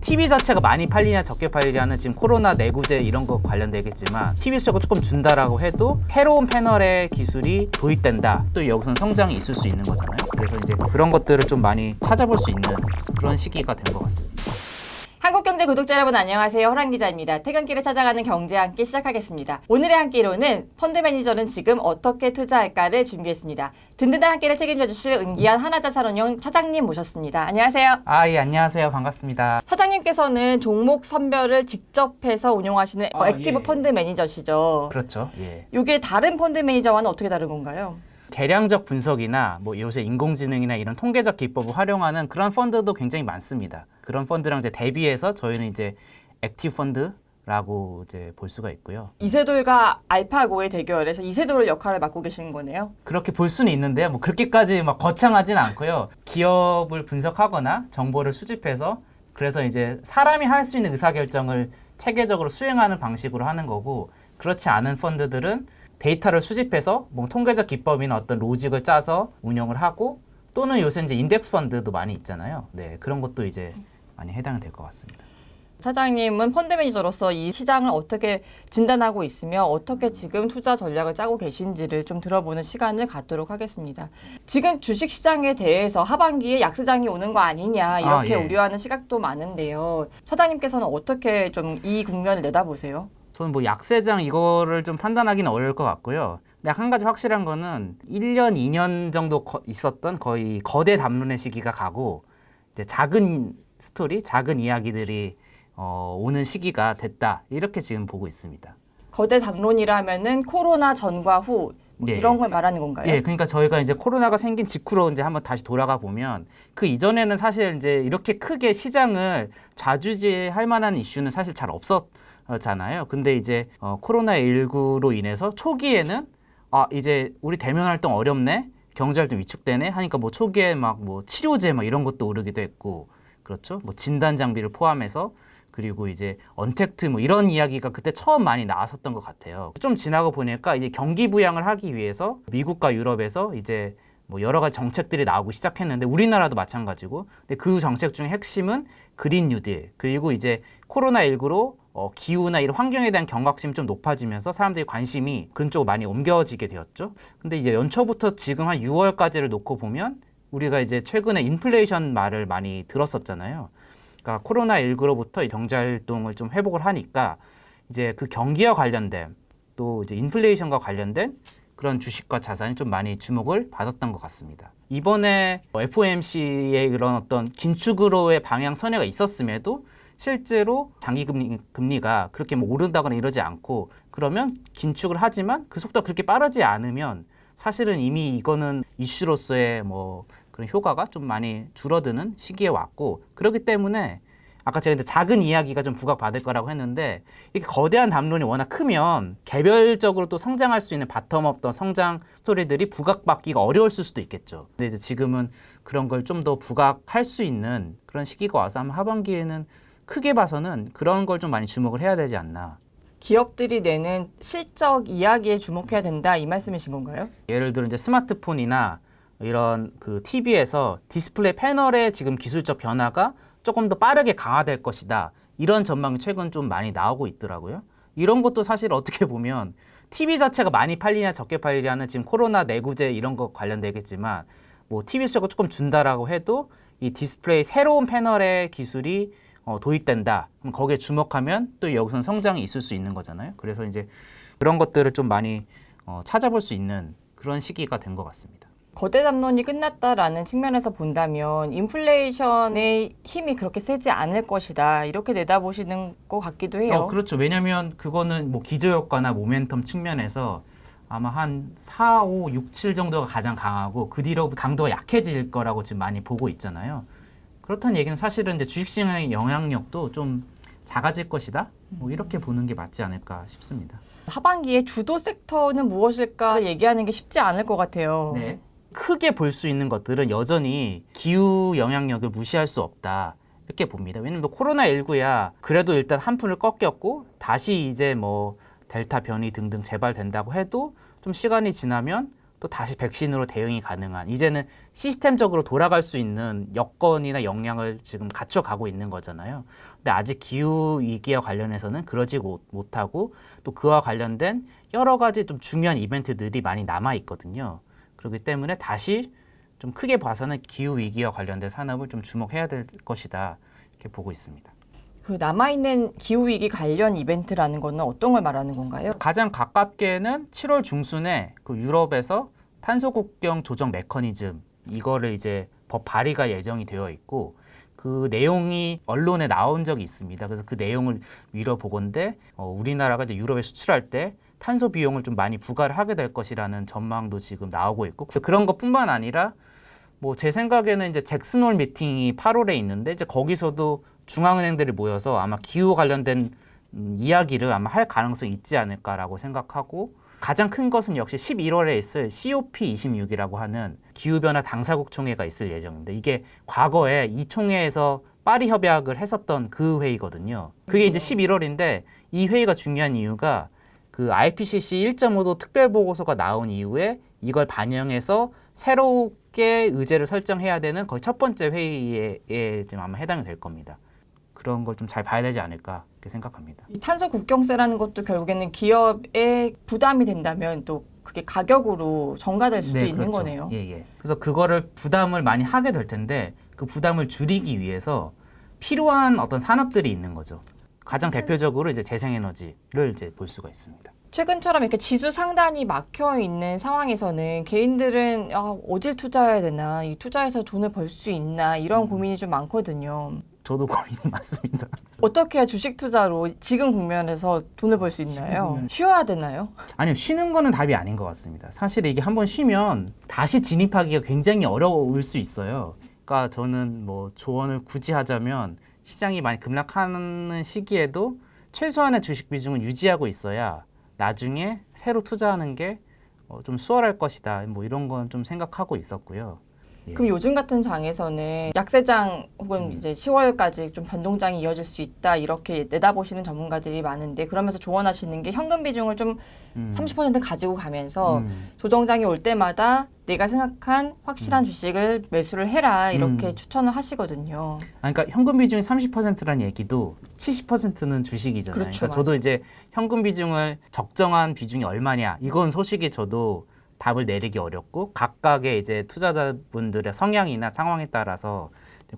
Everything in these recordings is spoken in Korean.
TV 자체가 많이 팔리냐 적게 팔리냐는 지금 코로나 내구제 이런 거 관련되겠지만 TV 수익을 조금 준다라고 해도 새로운 패널의 기술이 도입된다. 또 여기서는 성장이 있을 수 있는 거잖아요. 그래서 이제 그런 것들을 좀 많이 찾아볼 수 있는 그런 시기가 된 것 같습니다. 한국경제 구독자 여러분 안녕하세요. 호랑 기자입니다. 퇴근길에 찾아가는 경제 한 끼 시작하겠습니다. 오늘의 한 끼로는 펀드 매니저는 지금 어떻게 투자할까를 준비했습니다. 든든한 한 끼를 책임져 주실 은기한 하나자산운용 차장님 모셨습니다. 안녕하세요. 아, 예, 안녕하세요. 반갑습니다. 차장님께서는 종목 선별을 직접 해서 운용하시는 아, 액티브 예. 펀드 매니저시죠. 그렇죠. 예. 이게 다른 펀드 매니저와는 어떻게 다른 건가요? 계량적 분석이나 뭐 요새 인공지능이나 이런 통계적 기법을 활용하는 그런 펀드도 굉장히 많습니다. 그런 펀드랑 이제 대비해서 저희는 이제 액티브 펀드 라고 이제 볼 수가 있고요. 이세돌과 알파고의 대결에서 이세돌 역할을 맡고 계시는 거네요. 그렇게 볼 수는 있는데요. 뭐 그렇게까지 막 거창하진 않고요. 기업을 분석하거나 정보를 수집해서 그래서 이제 사람이 할 수 있는 의사결정을 체계적으로 수행하는 방식으로 하는 거고 그렇지 않은 펀드들은 데이터를 수집해서 뭐 통계적 기법이나 어떤 로직을 짜서 운영을 하고 또는 요새 이제 인덱스 펀드도 많이 있잖아요. 네, 그런 것도 이제 많이 해당이 될 것 같습니다. 차장님은 펀드 매니저로서 이 시장을 어떻게 진단하고 있으며 어떻게 지금 투자 전략을 짜고 계신지를 좀 들어보는 시간을 갖도록 하겠습니다. 지금 주식 시장에 대해서 하반기에 약세장이 오는 거 아니냐 이렇게 아, 예. 우려하는 시각도 많은데요. 차장님께서는 어떻게 좀 이 국면을 내다보세요? 저는 뭐 약세장 이거를 좀 판단하기는 어려울 것 같고요. 근데 한 가지 확실한 거는 1년, 2년 정도 거- 있었던 거의 거대 담론의 시기가 가고 이제 작은 스토리, 작은 이야기들이 어, 오는 시기가 됐다. 이렇게 지금 보고 있습니다. 거대 담론이라면은 코로나 전과 후뭐 네. 이런 걸 말하는 건가요? 예, 그러니까 저희가 이제 코로나가 생긴 직후로 이제 한번 다시 돌아가 보면 그 이전에는 사실 이제 이렇게 크게 시장을 좌주지할 만한 이슈는 사실 잘 없었잖아요. 근데 이제 어, 코로나 19로 인해서 초기에는 아 이제 우리 대면 활동 어렵네, 경제 활동 위축되네 하니까 뭐 초기에 막 뭐 치료제 막 이런 것도 오르기도 했고 그렇죠. 뭐 진단 장비를 포함해서 그리고 이제 언택트 뭐 이런 이야기가 그때 처음 많이 나왔었던 것 같아요. 좀 지나고 보니까 이제 경기 부양을 하기 위해서 미국과 유럽에서 이제 뭐 여러 가지 정책들이 나오기 시작했는데 우리나라도 마찬가지고 근데 그 정책 중에 핵심은 그린 뉴딜 그리고 이제 코로나 19로 어, 기후나 이런 환경에 대한 경각심이 좀 높아지면서 사람들이 관심이 그런 쪽으로 많이 옮겨지게 되었죠. 근데 이제 연초부터 지금 한 6월까지를 놓고 보면 우리가 이제 최근에 인플레이션 말을 많이 들었었잖아요. 그러니까 코로나 19로부터 경제 활동을 좀 회복을 하니까 이제 그 경기와 관련된 또 이제 인플레이션과 관련된 그런 주식과 자산이 좀 많이 주목을 받았던 것 같습니다. 이번에 FOMC의 그런 어떤 긴축으로의 방향 선회가 있었음에도 실제로 장기 금리, 금리가 그렇게 뭐 오른다거나 이러지 않고 그러면 긴축을 하지만 그 속도가 그렇게 빠르지 않으면 사실은 이미 이거는 이슈로서의 뭐 그런 효과가 좀 많이 줄어드는 시기에 왔고 그렇기 때문에 아까 제가 이제 작은 이야기가 좀 부각받을 거라고 했는데 이렇게 거대한 담론이 워낙 크면 개별적으로 또 성장할 수 있는 바텀업 더 성장 스토리들이 부각받기가 어려울 수도 있겠죠. 근데 이제 지금은 그런 걸 좀 더 부각할 수 있는 그런 시기가 와서 아마 하반기에는 크게 봐서는 그런 걸 좀 많이 주목을 해야 되지 않나. 기업들이 내는 실적 이야기에 주목해야 된다 이 말씀이신 건가요? 예를 들어 이제 스마트폰이나 이런 그 TV에서 디스플레이 패널의 지금 기술적 변화가 조금 더 빠르게 강화될 것이다. 이런 전망이 최근 좀 많이 나오고 있더라고요. 이런 것도 사실 어떻게 보면 TV 자체가 많이 팔리냐 적게 팔리냐는 지금 코로나 내구제 이런 거 관련되겠지만 뭐 TV 수익을 조금 준다라고 해도 이 디스플레이 새로운 패널의 기술이 어, 도입된다. 그럼 거기에 주목하면 또 여기서는 성장이 있을 수 있는 거잖아요. 그래서 이제 그런 것들을 좀 많이 어, 찾아볼 수 있는 그런 시기가 된 것 같습니다. 거대 담론이 끝났다라는 측면에서 본다면 인플레이션의 힘이 그렇게 세지 않을 것이다 이렇게 내다보시는 것 같기도 해요. 어, 그렇죠. 왜냐하면 그거는 뭐 기저효과나 모멘텀 측면에서 아마 한 4, 5, 6, 7 정도가 가장 강하고 그 뒤로 강도가 약해질 거라고 지금 많이 보고 있잖아요. 그렇다는 얘기는 사실은 이제 주식시장의 영향력도 좀 작아질 것이다. 뭐 이렇게 보는 게 맞지 않을까 싶습니다. 하반기에 주도 섹터는 무엇일까 얘기하는 게 쉽지 않을 것 같아요. 네. 크게 볼 수 있는 것들은 여전히 기후 영향력을 무시할 수 없다. 이렇게 봅니다. 왜냐면 뭐 코로나19야 그래도 일단 한푼을 꺾였고 다시 이제 뭐 델타 변이 등등 재발된다고 해도 좀 시간이 지나면 또 다시 백신으로 대응이 가능한 이제는 시스템적으로 돌아갈 수 있는 여건이나 역량을 지금 갖춰가고 있는 거잖아요. 근데 아직 기후 위기와 관련해서는 그러지 못- 못하고 또 그와 관련된 여러 가지 좀 중요한 이벤트들이 많이 남아 있거든요. 그렇기 때문에 다시 좀 크게 봐서는 기후 위기와 관련된 산업을 좀 주목해야 될 것이다 이렇게 보고 있습니다. 그 남아있는 기후위기 관련 이벤트라는 거는 어떤 걸 말하는 건가요? 가장 가깝게는 7월 중순에 그 유럽에서 탄소 국경 조정 메커니즘 이거를 이제 법 발의가 예정이 되어 있고 그 내용이 언론에 나온 적이 있습니다. 그래서 그 내용을 미뤄보건데 어, 우리나라가 이제 유럽에 수출할 때 탄소 비용을 좀 많이 부과를 하게 될 것이라는 전망도 지금 나오고 있고 그런 것뿐만 아니라 뭐 제 생각에는 이제 잭슨홀 미팅이 8월에 있는데 이제 거기서도 중앙은행들이 모여서 아마 기후 관련된 음, 이야기를 아마 할 가능성이 있지 않을까라고 생각하고 가장 큰 것은 역시 11월에 있을 COP26이라고 하는 기후변화 당사국 총회가 있을 예정입니다. 이게 과거에 이 총회에서 파리 협약을 했었던 그 회의거든요. 그게 이제 11월인데 이 회의가 중요한 이유가 그 IPCC 1.5도 특별 보고서가 나온 이후에 이걸 반영해서 새롭게 의제를 설정해야 되는 거의 첫 번째 회의에 에 지금 아마 해당이 될 겁니다. 그런 걸 좀 잘 봐야 되지 않을까 이렇게 생각합니다. 이 탄소 국경세라는 것도 결국에는 기업에 부담이 된다면 또 그게 가격으로 전가될 수도 있는 그렇죠. 거네요. 예, 예. 그래서 그거를 부담을 많이 하게 될 텐데 그 부담을 줄이기 위해서 필요한 어떤 산업들이 있는 거죠. 가장 대표적으로 이제 재생에너지를 이제 볼 수가 있습니다. 최근처럼 이렇게 지수 상단이 막혀 있는 상황에서는 개인들은 아, 어딜 투자해야 되나, 이 투자해서 돈을 벌 수 있나 이런 음. 고민이 좀 많거든요. 저도 고민이 많습니다. 어떻게 해야 주식 투자로 지금 국면에서 돈을 벌 수 있나요? 지금 쉬어야 되나요? 아니요, 쉬는 거는 답이 아닌 것 같습니다. 사실 이게 한번 쉬면 다시 진입하기가 굉장히 어려울 수 있어요. 그러니까 저는 뭐 조언을 굳이 하자면 시장이 많이 급락하는 시기에도 최소한의 주식 비중은 유지하고 있어야 나중에 새로 투자하는 게 어, 좀 수월할 것이다. 뭐 이런 건 좀 생각하고 있었고요. 예. 그럼 요즘 같은 장에서는 약세장 혹은 음. 이제 10월까지 좀 변동장이 이어질 수 있다 이렇게 내다보시는 전문가들이 많은데 그러면서 조언하시는 게 현금 비중을 좀 음. 30% 가지고 가면서 음. 조정장이 올 때마다 내가 생각한 확실한 주식을 매수를 해라 이렇게 음. 추천을 하시거든요. 아, 그러니까 현금 비중이 30%라는 얘기도 70%는 주식이잖아요. 그렇죠, 그러니까 저도 이제 현금 비중을 적정한 비중이 얼마냐 이건 소식이 저도 답을 내리기 어렵고 각각의 이제 투자자분들의 성향이나 상황에 따라서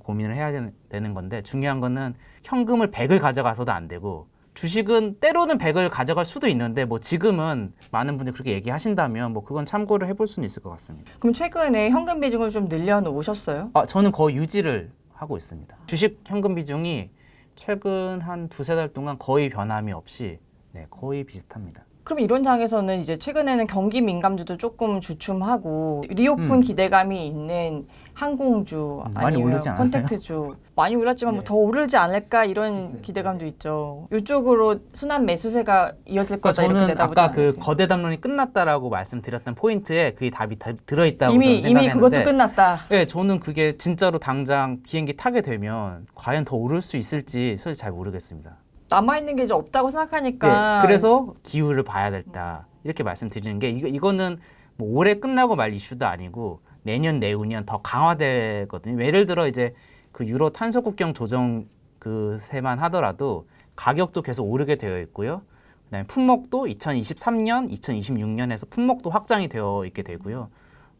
고민을 해야 되는- 되는 건데 중요한 거는 현금을 100을 가져가서도 안 되고 주식은 때로는 100을 가져갈 수도 있는데 뭐 지금은 많은 분들이 그렇게 얘기하신다면 뭐 그건 참고를 해볼 수는 있을 것 같습니다. 그럼 최근에 현금 비중을 좀 늘려놓으셨어요? 아, 저는 거의 유지를 하고 있습니다. 주식 현금 비중이 최근 한 두세 달 동안 거의 변함이 없이 네, 거의 비슷합니다. 그럼 이런 장에서는 이제 최근에는 경기 민감주도 조금 주춤하고 리오픈 음. 기대감이 있는 항공주 음, 많이 아니면 오르지 않았나요? 컨택트주 많이 올랐지만 뭐 네. 더 오르지 않을까 이런. 기대감도 있죠. 이쪽으로 순환 매수세가 이어질 거다 그러니까 이렇게 저는 아까 그? 거대 담론이 끝났다라고 말씀드렸던 포인트에 그게 답이 다 들어있다고 이미 저는 이미 생각했는데 그것도 끝났다. 네, 저는 그게 진짜로 당장 비행기 타게 되면 과연 더 오를 수 있을지 솔직히 잘 모르겠습니다. 남아 있는 게 이제 없다고 생각하니까 네, 그래서 기후를 봐야 됐다 이렇게 말씀드리는 게 이거 이거는 뭐 올해 끝나고 말 이슈도 아니고 내년 내후년 더 강화되거든요. 예를 들어 이제 그 유로 탄소 국경 조정 그 세만 하더라도 가격도 계속 오르게 되어 있고요. 그다음에 품목도 2023년, 2026년에서 품목도 확장이 되어 있게 되고요.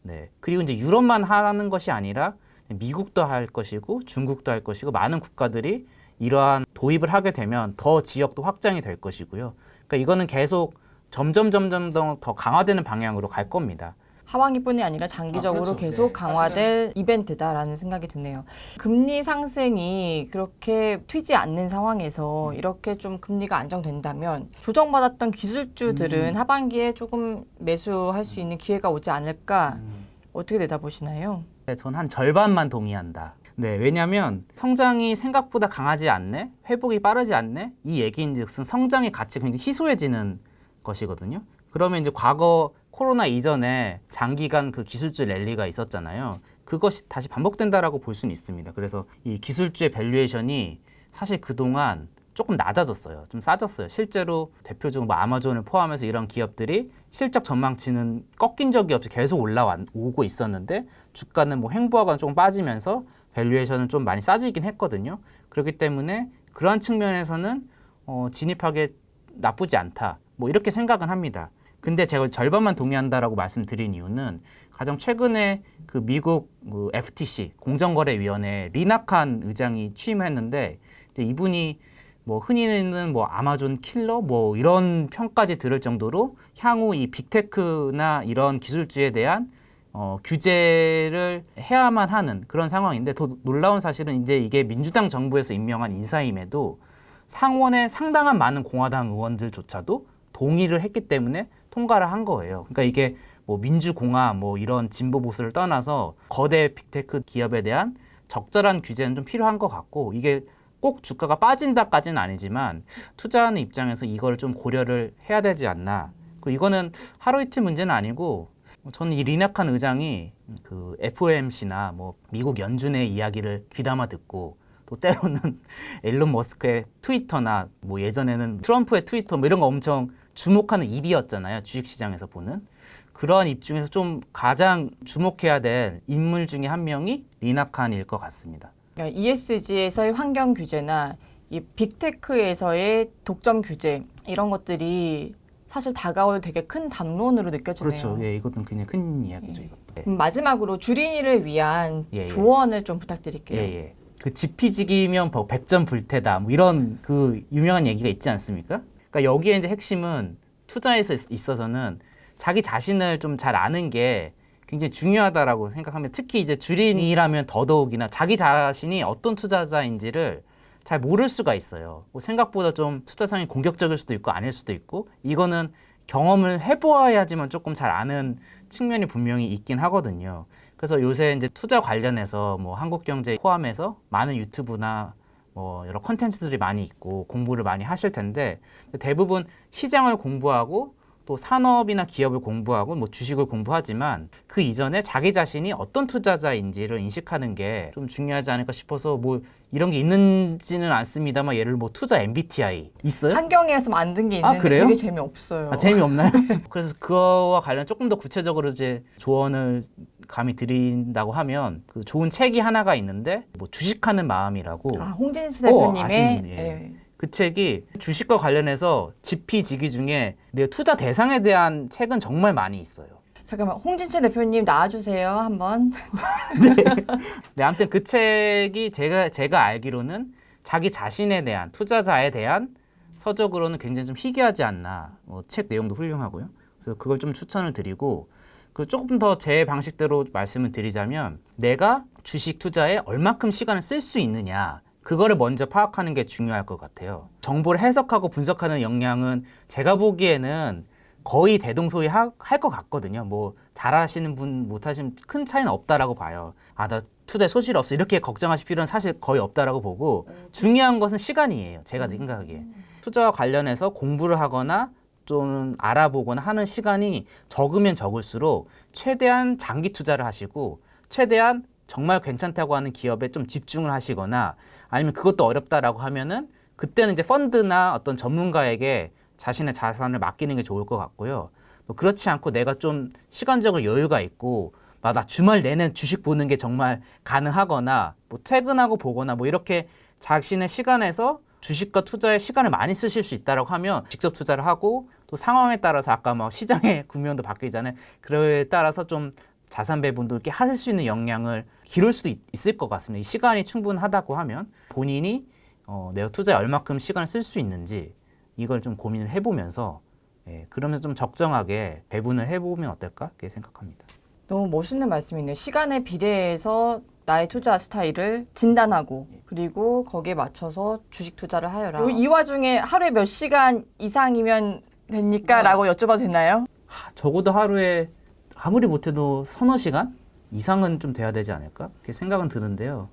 네. 그리고 이제 유럽만 하라는 것이 아니라 미국도 할 것이고 중국도 할 것이고 많은 국가들이 이러한 도입을 하게 되면 더 지역도 확장이 될 것이고요. 그러니까 이거는 계속 점점 점점 더, 더 강화되는 방향으로 갈 겁니다. 하반기뿐이 아니라 장기적으로 아, 그렇죠. 계속 네, 강화될 이벤트다라는 생각이 드네요. 금리 상승이 그렇게 튀지 않는 상황에서 이렇게 좀 금리가 안정된다면 조정받았던 기술주들은 음. 하반기에 조금 매수할 수 있는 기회가 오지 않을까 음. 어떻게 내다보시나요? 네, 전한 절반만 동의한다. 네, 왜냐하면 성장이 생각보다 강하지 않네, 회복이 빠르지 않네, 이 얘기인즉슨 성장의 가치가 굉장히 희소해지는 것이거든요. 그러면 이제 과거 코로나 이전에 장기간 그 기술주 랠리가 있었잖아요. 그것이 다시 반복된다라고 볼 수는 있습니다. 그래서 이 기술주의 밸류에이션이 사실 그동안 조금 낮아졌어요. 좀 싸졌어요. 실제로 대표적으로 뭐 아마존을 포함해서 이런 기업들이 실적 전망치는 꺾인 적이 없이 계속 올라오고 있었는데 주가는 뭐 횡보하거나 조금 빠지면서 밸류에이션은 좀 많이 싸지긴 했거든요. 그렇기 때문에 그러한 측면에서는 어, 진입하기 나쁘지 않다. 뭐 이렇게 생각은 합니다. 근데 제가 절반만 동의한다라고 말씀드린 이유는 가장 최근에 그 미국 그 FTC 공정거래위원회 리나칸 의장이 취임했는데 이분이 뭐 흔히는 뭐 아마존 킬러 뭐 이런 평까지 들을 정도로 향후 이 빅테크나 이런 기술주에 대한 어, 규제를 해야만 하는 그런 상황인데 더 놀라운 사실은 이제 이게 민주당 정부에서 임명한 인사임에도 상원의 상당한 많은 공화당 의원들조차도 동의를 했기 때문에 통과를 한 거예요. 그러니까 이게 뭐 민주공화 뭐 이런 진보 보수를 떠나서 거대 빅테크 기업에 대한 적절한 규제는 좀 필요한 것 같고 이게 꼭 주가가 빠진다까지는 아니지만 투자하는 입장에서 이걸 좀 고려를 해야 되지 않나. 그 이거는 하루 이틀 문제는 아니고 저는 이 리나칸 의장이 그 FOMC나 뭐 미국 연준의 이야기를 귀담아 듣고 또 때로는 일론 머스크의 트위터나 뭐 예전에는 트럼프의 트위터 뭐 이런 거 엄청 주목하는 입이었잖아요. 주식시장에서 보는. 그러한 입 중에서 좀 가장 주목해야 될 인물 중에 한 명이 리나칸일 것 같습니다. 그러니까 ESG에서의 환경 규제나 이 빅테크에서의 독점 규제 이런 것들이 사실 다가올 되게 큰 담론으로 느껴지네요. 그렇죠. 예, 이것도 굉장히 큰 이야기죠. 예. 그럼 마지막으로 주린이를 위한 예, 예. 조언을 좀 예, 부탁드릴게요. 예. 그 지피지기면 뭐 백전 불태다. 뭐 이런 그 유명한 얘기가 있지 않습니까? 그러니까 여기에 이제 핵심은 투자에서 있- 있어서는 자기 자신을 좀 잘 아는 게 굉장히 중요하다라고 생각하면 특히 이제 주린이라면 더더욱이나 자기 자신이 어떤 투자자인지를 잘 모를 수가 있어요. 뭐 생각보다 좀 투자 상이 공격적일 수도 있고 아닐 수도 있고 이거는 경험을 해보아야지만 조금 잘 아는 측면이 분명히 있긴 하거든요. 그래서 요새 이제 투자 관련해서 뭐 한국 경제 포함해서 많은 유튜브나 뭐 여러 컨텐츠들이 많이 있고 공부를 많이 하실 텐데 대부분 시장을 공부하고 또 산업이나 기업을 공부하고 뭐 주식을 공부하지만 그 이전에 자기 자신이 어떤 투자자인지를 인식하는 게 좀 중요하지 않을까 싶어서 뭐 이런 게 있는지는 않습니다만 예를 뭐 투자 MBTI 있어요? 환경에서 만든 게 아, 있는데 그래요? 되게 재미없어요. 아, 재미없나요? 그래서 그거와 관련 조금 더 구체적으로 이제 조언을 감히 드린다고 하면 그 좋은 책이 하나가 있는데 뭐 주식하는 마음이라고 아, 홍진수 어, 대표님의 아시는, 예. 예. 그 책이 주식과 관련해서 지피지기 중에 내 투자 대상에 대한 책은 정말 많이 있어요. 잠깐만 홍진수 대표님 나와주세요 한번. 네, 아무튼 그 책이 제가 제가 알기로는 자기 자신에 대한 투자자에 대한 서적으로는 굉장히 좀 희귀하지 않나. 뭐 책 내용도 훌륭하고요. 그래서 그걸 좀 추천을 드리고 그 조금 더 제 방식대로 말씀을 드리자면 내가 주식 투자에 얼마큼 시간을 쓸 수 있느냐. 그거를 먼저 파악하는 게 중요할 것 같아요. 정보를 해석하고 분석하는 역량은 제가 보기에는 거의 대동소이 할 것 같거든요. 뭐 잘하시는 분 못하시면 큰 차이는 없다라고 봐요. 아 나 투자에 소질 없어 이렇게 걱정하실 필요는 사실 거의 없다라고 보고 중요한 것은 시간이에요. 제가 생각하기에 투자와 관련해서 공부를 하거나 좀 알아보거나 하는 시간이 적으면 적을수록 최대한 장기 투자를 하시고 최대한 정말 괜찮다고 하는 기업에 좀 집중을 하시거나 아니면 그것도 어렵다라고 하면은 그때는 이제 펀드나 어떤 전문가에게 자신의 자산을 맡기는 게 좋을 것 같고요. 뭐 그렇지 않고 내가 좀 시간적으로 여유가 있고 막 나 주말 내내 주식 보는 게 정말 가능하거나 뭐 퇴근하고 보거나 뭐 이렇게 자신의 시간에서 주식과 투자에 시간을 많이 쓰실 수 있다라고 하면 직접 투자를 하고 또 상황에 따라서 아까 뭐 시장의 구면도 바뀌잖아요. 그에 따라서 좀 자산 배분도 이렇게 할 수 있는 역량을 기를 수도 있, 을것 같습니다. 이 시간이 충분하다고 하면 본인이 어, 내가 투자에 얼마큼 시간을 쓸 수 있는지 이걸 좀 고민을 해보면서 예, 그러면서 좀 적정하게 배분을 해보면 어떨까 그렇게 생각합니다. 너무 멋있는 말씀이네요. 시간에 비례해서 나의 투자 스타일을 진단하고 그리고 거기에 맞춰서 주식 투자를 하여라. 이 와중에 하루에 몇 시간 이상이면 됩니까? 라고 여쭤봐도 되나요? 하, 적어도 하루에 아무리 못해도 서너 시간 이상은 좀 돼야 되지 않을까 그렇게 생각은 드는데요.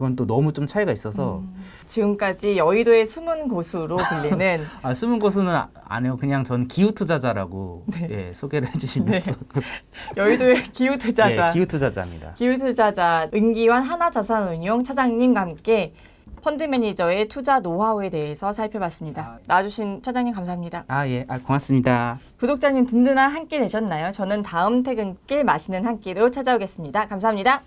그건 또 너무 좀 차이가 있어서 지금까지 여의도의 숨은 고수로 불리는 아, 숨은 곳은 아- 안 해요. 그냥 전 기후 투자자라고 예, 소개를 해주시면 네. 또 여의도의 기후 투자자. 예, 기후 투자자입니다. 기후 투자자 은기환 하나자산운용 차장님과 함께 펀드 매니저의 투자 노하우에 대해서 살펴봤습니다. 나와주신 차장님 감사합니다. 아, 예. 아, 고맙습니다. 구독자님 든든한 한 끼 되셨나요? 저는 다음 퇴근길 맛있는 한 끼로 찾아오겠습니다. 감사합니다.